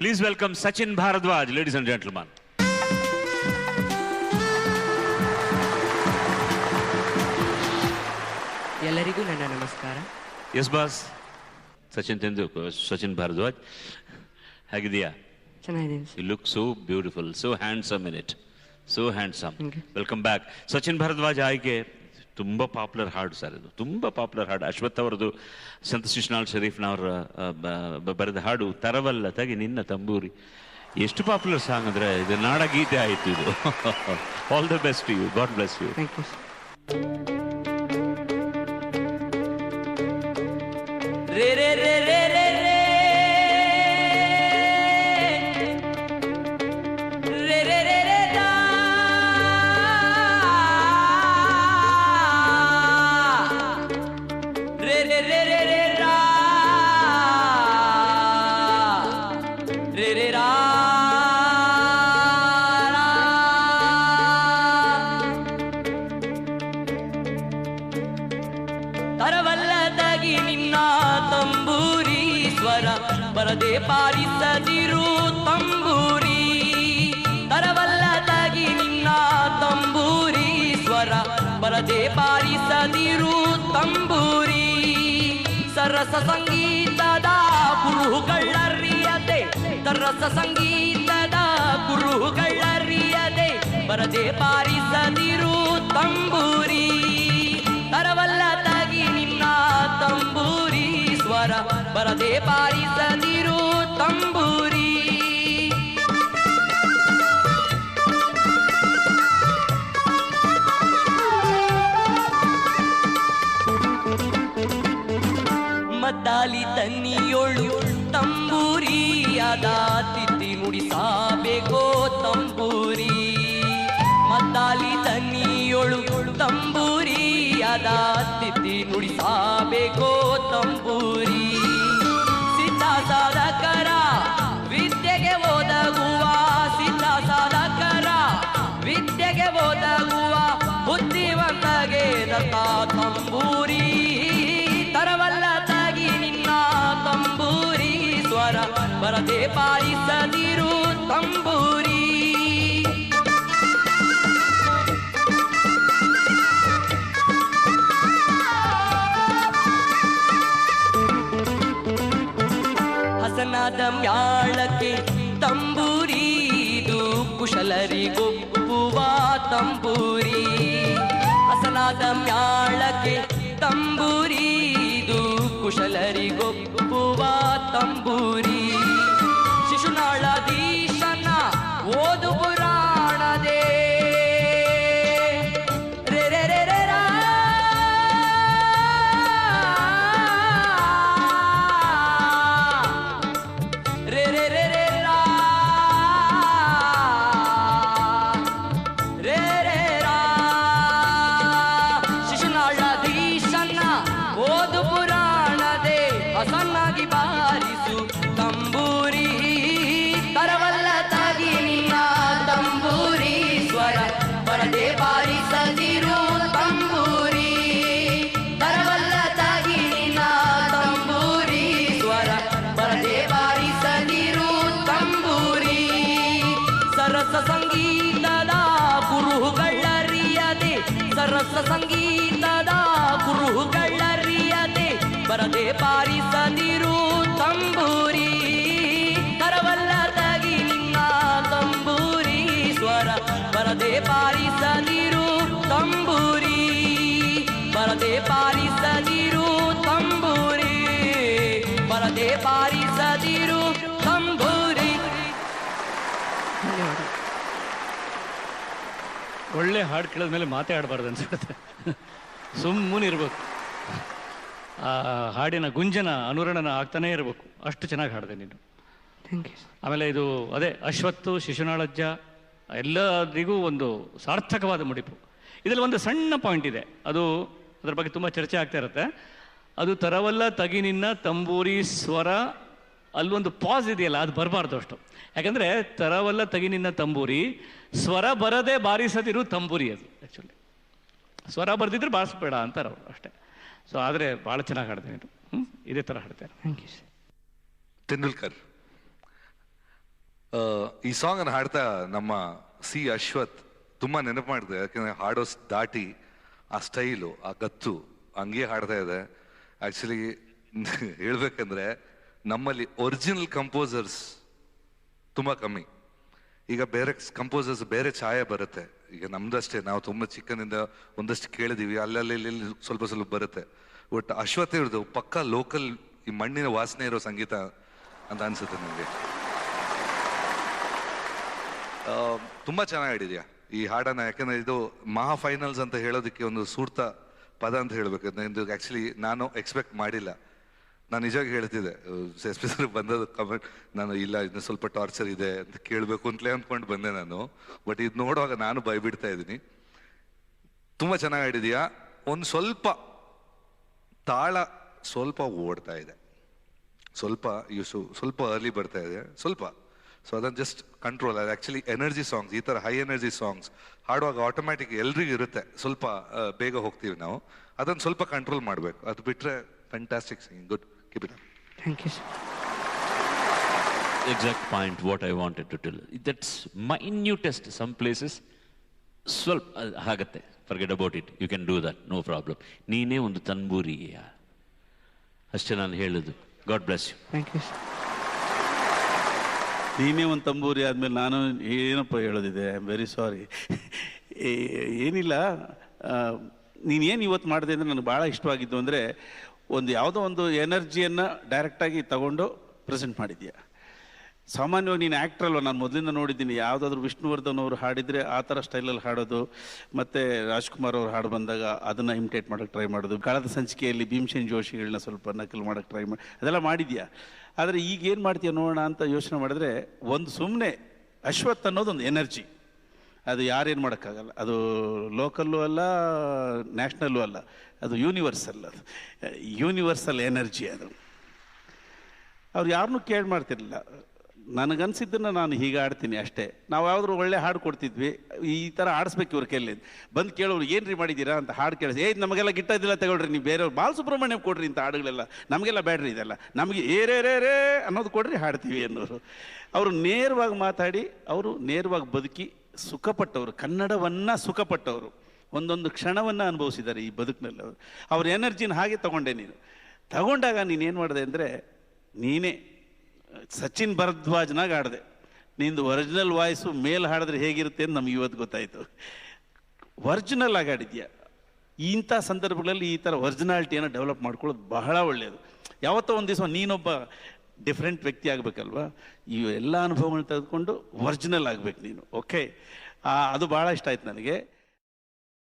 Please welcome Sachin Bharadwaj, ladies and gentlemen. ಎಲ್ಲರಿಗೂ ನನ್ನ ನಮಸ್ಕಾರ Yes, boss. Sachin Tendulkar, Sachin Bharadwaj. ಹೇಗಿದೆಯಾ ಚೆನ್ನಾಗಿದ್ದೀನಿ you look so beautiful so handsome in it so handsome Thank you. Welcome back Sachin Bharadwaj ಆಯ್ಕೆ ತುಂಬ popular ಹಾಡು sir ಇದು. ತುಂಬ popular ಹಾಡು. ಅಶ್ವಥ್ ಅವರದು ಸಂತ ಶಿಶ್ನಾಳ್ ಶರೀಫ್ನವರ ಬರೆದ ಹಾಡು ತರವಲ್ಲ ತಗಿ ನಿನ್ನ ತಂಬೂರಿ. ಎಷ್ಟು ಪಾಪ್ಯುಲರ್ ಸಾಂಗ್ ಅಂದ್ರೆ ಇದು ನಾಡಗೀತೆ ಆಯ್ತು ಇದು. All the best you God bless you ರೇ ಸ್ವರ ಬರದೆ ಪಾರಿಸದಿರು ತಂಬೂರಿ. ತರವಲ್ಲದಾಗಿ ನಿನ್ನ ತಂಬೂರಿ ಸ್ವರ ಬರದೆ ಪಾರಿಸದಿರು ತಂಬೂರಿ. ಸರಸ ಸಂಗೀತದ ಕುರುಹುಗಳರಿಯದೆ, ಸರಸ ಸಂಗೀತದ ಕುರುಹುಗಳರಿಯದೆ ಬರದೆ ಪಾರಿಸದಿರು ತಂಬೂರಿ. ತರವಲ್ಲ ಬರದೆ ಬಾರಿಸದಿರು ತಂಬೂರಿ. ಮದ್ದಾಲಿ ತನ್ನಿಯೋಳು ತಂಬೂರಿಯಾದ ತಿಥಿ ಮುಡಿಸಬೇಕೋ ತಂಬೂರಿ. ಮದ್ದಾಲಿ ತನ್ನಿಯೋಳು ತಂಬೂರಿಯಾದ ತಿಥಿ ನುಡಿಸಬೇಕೋ ತಂಬೂರಿ. ತಾಳದೆ ಬಾರಿಸದಿರು ತಂಬೂರಿ ಹಸನಾದ ಮ್ಯಾಳಕ್ಕೆ ತಂಬೂರಿದು ಕುಶಲರಿಗೊಪ್ಪುವ ತಂಬೂರಿ ಹಸನಾದ ಮ್ಯಾಳ ಸರಸ ಸಂಗೀತದ ಕುರುಹುಗಳರಿಯದೆ ಸರಸ ಸಂಗೀತದ ಕುರುಹುಗಳರಿಯದೆ ಬರದೆ ಪಾರಿಸದಿರು ಧನ್ಯವಾದ ಒಳ್ಳೆ ಹಾಡು ಕೇಳಿದ ಮೇಲೆ ಮಾತೇ ಆಡಬಾರ್ದು ಅನ್ಸುತ್ತೆ. ಸುಮ್ಮನೆ ಇರಬೇಕು. ಆ ಹಾಡಿನ ಗುಂಜನ ಅನುರಣನ ಆಗ್ತಾನೇ ಇರಬೇಕು. ಅಷ್ಟು ಚೆನ್ನಾಗಿ ಹಾಡಿದೆ ನೀನು. ಥ್ಯಾಂಕ್ ಯು ಆಮೇಲೆ ಇದು ಅದೇ ಅಶ್ವತ್ತು ಶಿಶುನಾಳಜ್ಜ ಎಲ್ಲರಿಗೂ ಒಂದು ಸಾರ್ಥಕವಾದ ಮುಡಿಪು. ಇದರಲ್ಲಿ ಒಂದು ಸಣ್ಣ ಪಾಯಿಂಟ್ ಇದೆ. ಅದು ಅದ್ರ ಬಗ್ಗೆ ತುಂಬ ಚರ್ಚೆ ಆಗ್ತಾ ಇರುತ್ತೆ. ಅದು ತರವಲ್ಲ ತಗಿನಿನ್ನ ತಂಬೂರಿ ಸ್ವರ ಅಲ್ಲೊಂದು ಪಾಸ್ ಇದೆಯಲ್ಲ ಅದು ಬರಬಾರ್ದು ಅಷ್ಟು. ಯಾಕಂದರೆ ತರವಲ್ಲ ತಗಿನಿನ್ನ ತಂಬೂರಿ ಸ್ವರ ಬರದೆ ಬಾರಿಸದಿರು ತಂಬೂರಿ ಅದು ಆ್ಯಕ್ಚುಲಿ ಸ್ವರ ಬರೆದಿದ್ರೆ ಬಾರಿಸ್ಬೇಡ ಅಂತಾರೆ ಅವರು ಅಷ್ಟೇ. ಸೊ ಆದರೆ ಭಾಳ ಚೆನ್ನಾಗಿ ಹಾಡ್ತೇನೆ ಹ್ಞೂ ಇದೇ ಥರ ಹಾಡ್ತೇನೆ ಥ್ಯಾಂಕ್ ಯು ಸರ್ ತೆಂಡೂಲ್ಕರ್ ಆ, ಈ ಸಾಂಗ್ ಅನ್ನು ಹಾಡ್ತಾ ನಮ್ಮ ಸಿ ಅಶ್ವಥ್ ತುಂಬಾ ನೆನಪು ಮಾಡಿದೆ. ಯಾಕಂದ್ರೆ ಹಾಡೋ ಸ್- ದಾಟಿ ಆ ಸ್ಟೈಲು ಆ ಗತ್ತು ಹಂಗೆ ಹಾಡ್ತಾ ಇದೆ. ಆ್ಯಕ್ಚುಲಿ ಹೇಳ್ಬೇಕಂದ್ರೆ ನಮ್ಮಲ್ಲಿ ಒರಿಜಿನಲ್ ಕಂಪೋಸರ್ಸ್ ತುಂಬ ಕಮ್ಮಿ. ಈಗ ಬೇರೆ ಕಂಪೋಸರ್ಸ್ ಬೇರೆ ಛಾಯೆ ಬರುತ್ತೆ. ಈಗ ನಮ್ದಷ್ಟೇ, ನಾವು ತುಂಬ ಚಿಕ್ಕನಿಂದ ಒಂದಷ್ಟು ಕೇಳಿದೀವಿ, ಅಲ್ಲಲ್ಲಿ ಇಲ್ಲಿ ಸ್ವಲ್ಪ ಸ್ವಲ್ಪ ಬರುತ್ತೆ. ಒಟ್ಟು ಅಶ್ವಥ್ ಇರೋದು ಪಕ್ಕಾ ಲೋಕಲ್ ಈ ಮಣ್ಣಿನ ವಾಸನೆ ಇರೋ ಸಂಗೀತ ಅಂತ ಅನ್ಸುತ್ತೆ ನನಗೆ. ತುಂಬ ತುಂಬಾ ಚೆನ್ನಾಗಿ ಹಾಡಿದ್ಯಾ? ಈ ಹಾಡನ್ನ, ಯಾಕಂದ್ರೆ ಇದು ಮಹಾ ಫೈನಲ್ಸ್ ಅಂತ ಹೇಳೋದಕ್ಕೆ ಒಂದು ಸೂರ್ತ ಪದ ಅಂತ ಹೇಳಬೇಕು. ಇದು ಆ್ಯಕ್ಚುಲಿ ನಾನು ಎಕ್ಸ್ಪೆಕ್ಟ್ ಮಾಡಿಲ್ಲ. ನಾನು ನಿಜವಾಗಿ ಹೇಳ್ತಿದ್ದೆ ಎಸ್ ಸರ್ ಬಂದದ್ದು ಕಮೆಂಟ್ ನಾನು ಇಲ್ಲ, ಇನ್ನು ಸ್ವಲ್ಪ ಟಾರ್ಚರ್ ಇದೆ ಅಂತ ಕೇಳಬೇಕು ಅಂತಲೇ ಅಂದ್ಕೊಂಡು ಬಂದೆ ನಾನು. ಬಟ್ ಇದು ನೋಡುವಾಗ ನಾನು ಭಯಬಿಡ್ತಾ ಇದ್ದೀನಿ. ತುಂಬಾ ಚೆನ್ನಾಗಿ ಆಡಿದೀಯಾ? ಒಂದು ಸ್ವಲ್ಪ ತಾಳ ಸ್ವಲ್ಪ ಓಡ್ತಾ ಇದೆ. ಸ್ವಲ್ಪ ಯೂಸು, ಸ್ವಲ್ಪ ಅರ್ಲಿ ಬರ್ತಾ ಇದೆ. ಸ್ವಲ್ಪ. ಸೊ ಅದನ್ನು ಜಸ್ಟ್ ಕಂಟ್ರೋಲ್ ಅದು ಆ್ಯಕ್ಚುಲಿ ಎನರ್ಜಿ ಸಾಂಗ್ಸ್ ಈ ಥರ ಹೈ ಎನರ್ಜಿ ಸಾಂಗ್ಸ್ ಹಾಡುವಾಗ ಆಟೋಮ್ಯಾಟಿಕ್ ಎಲ್ರಿಗೂ ಇರುತ್ತೆ. ಸ್ವಲ್ಪ ಬೇಗ ಹೋಗ್ತೀವಿ ನಾವು. ಅದನ್ನು ಸ್ವಲ್ಪ ಕಂಟ್ರೋಲ್ ಮಾಡಬೇಕು. ಅದು ಬಿಟ್ಟರೆ fantastic singing good keep it thank you sir exact point what I wanted to tell. That's minutest. Some places, ಸ್ವಲ್ಪ ಆಗುತ್ತೆ. Forget about it you can do that no problem ನೀನೇ ಒಂದು ತಂಬೂರಿ ಅಷ್ಟೇ ನಾನು ಹೇಳೋದು. God bless you thank you sir ನೀನೇ ಒಂದು ತಂಬೂರಿ ಆದಮೇಲೆ ನಾನು ಏನಪ್ಪ ಹೇಳೋದಿದೆ? ಐ ಆಮ್ ವೆರಿ ಸಾರಿ ಏನಿಲ್ಲ. ನೀನು ಏನು ಇವತ್ತು ಮಾಡಿದೆ ಅಂದರೆ ನನಗೆ ಭಾಳ ಇಷ್ಟವಾಗಿದ್ದು ಅಂದರೆ ಒಂದು ಯಾವುದೋ ಒಂದು ಎನರ್ಜಿಯನ್ನು ಡೈರೆಕ್ಟಾಗಿ ತಗೊಂಡು ಪ್ರೆಸೆಂಟ್ ಮಾಡಿದ್ಯಾ? ಸಾಮಾನ್ಯವಾಗಿ ನೀನು ಆ್ಯಕ್ಟ್ರ್ ಅಲ್ವ? ನಾನು ಮೊದಲಿಂದ ನೋಡಿದ್ದೀನಿ. ಯಾವುದಾದ್ರೂ ವಿಷ್ಣುವರ್ಧನ್ ಅವರು ಹಾಡಿದರೆ ಆ ಥರ ಸ್ಟೈಲಲ್ಲಿ ಹಾಡೋದು, ಮತ್ತು ರಾಜ್ಕುಮಾರ್ ಅವರು ಹಾಡು ಬಂದಾಗ ಅದನ್ನು ಇಮಿಟೇಟ್ ಮಾಡೋಕ್ಕೆ ಟ್ರೈ ಮಾಡೋದು ಕಳೆದ ಸಂಚಿಕೆಯಲ್ಲಿ ಭೀಮಸೇನ್ ಜೋಶಿಗಳನ್ನ ಸ್ವಲ್ಪ ನಕಲು ಮಾಡೋಕ್ಕೆ ಟ್ರೈ ಮಾಡಿ ಅದೆಲ್ಲ ಮಾಡಿದ್ಯಾ? ಆದರೆ ಈಗೇನು ಮಾಡ್ತೀಯ ನೋಡೋಣ ಅಂತ ಯೋಚನೆ ಮಾಡಿದ್ರೆ, ಒಂದು ಸುಮ್ಮನೆ ಅಶ್ವತ್ ಅನ್ನೋದೊಂದು ಎನರ್ಜಿ ಅದು ಯಾರೇನು ಮಾಡೋಕ್ಕಾಗಲ್ಲ. ಅದು ಲೋಕಲ್ಲೂ ಅಲ್ಲ, ನ್ಯಾಷನಲ್ಲು ಅಲ್ಲ, ಅದು ಯೂನಿವರ್ಸಲ್ ಅದು. ಯೂನಿವರ್ಸಲ್ ಎನರ್ಜಿ ಅದು. ಅವ್ರು ಯಾರನ್ನೂ ಕೇಳಿ ಮಾಡ್ತಿರ್ಲಿಲ್ಲ. ನನಗನ್ಸಿದ್ದನ್ನು ನಾನು ಹೀಗೆ ಆಡ್ತೀನಿ ಅಷ್ಟೇ. ನಾವು ಯಾವ್ದಾದ್ರು ಒಳ್ಳೆ ಹಾಡು ಕೊಡ್ತಿದ್ವಿ, ಈ ಥರ ಆಡಿಸ್ಬೇಕು ಇವ್ರು ಕೈಲಿ ಬಂದು ಕೇಳೋರು ಏನು ರೀ ಮಾಡಿದ್ದೀರಾ ಅಂತ ಹಾಡು ಕೇಳಿಸಿ, ಏಯ್, ನಮಗೆಲ್ಲ ಗಿಟ್ಟದಿಲ್ಲ ತಗೊಳ್ರಿ, ನೀವು ಬೇರೆಯವ್ರು, ಬಾಲಸುಬ್ರಹ್ಮಣ್ಯಂ ಕೊಡ್ರಿ ಇಂಥ ಹಾಡುಗಳೆಲ್ಲ. ನಮಗೆಲ್ಲ ಬೇಡ್ರಿ ಇದೆಲ್ಲ. ನಮಗೆ ಏರೇ ಅನ್ನೋದು ಕೊಡ್ರಿ ಹಾಡ್ತೀವಿ ಅನ್ನೋರು. ಅವರು ನೇರವಾಗಿ ಮಾತಾಡಿ, ಅವರು ನೇರವಾಗಿ ಬದುಕಿ ಸುಖಪಟ್ಟವರು, ಕನ್ನಡವನ್ನು ಸುಖಪಟ್ಟವರು. ಒಂದೊಂದು ಕ್ಷಣವನ್ನು ಅನುಭವಿಸಿದ್ದಾರೆ ಈ ಬದುಕಿನಲ್ಲಿ ಅವರು. ಅವ್ರ ಎನರ್ಜಿನ ಹಾಗೆ ತಗೊಂಡೆ ನೀನು. ತಗೊಂಡಾಗ ನೀನು ಏನು ಮಾಡಿದೆ ಅಂದರೆ, ನೀನೇ, ಸಚಿನ್ ಭರದ್ವಾಜ್ನಾಗ ಆಡಿದೆ ನಿಂದು ಒರಿಜಿನಲ್ ವಾಯ್ಸು ಮೇಲ್ ಹಾಡಿದ್ರೆ ಹೇಗಿರುತ್ತೆ ಅಂತ ನಮ್ಗೆ ಇವತ್ತು ಗೊತ್ತಾಯಿತು. ಒರಿಜಿನಲ್ ಆಗಿ ಆಡಿದ್ಯಾ ಇಂಥ ಸಂದರ್ಭಗಳಲ್ಲಿ ಈ ಥರ ಒರಿಜಿನಾಲಿಟಿಯನ್ನು ಡೆವಲಪ್ ಮಾಡ್ಕೊಳ್ಳೋದು ಬಹಳ ಒಳ್ಳೆಯದು ಯಾವತ್ತೋ ಒಂದು ದಿವಸ ನೀನೊಬ್ಬ ಡಿಫ್ರೆಂಟ್ ವ್ಯಕ್ತಿ ಆಗಬೇಕಲ್ವಾ? ಈ ಎಲ್ಲ ಅನುಭವಗಳನ್ನ ತೆಗೆದುಕೊಂಡು ಒರಿಜಿನಲ್ ಆಗಬೇಕು ನೀನು. ಓಕೆ ಅದು ಭಾಳ ಇಷ್ಟ ಆಯ್ತು ನನಗೆ.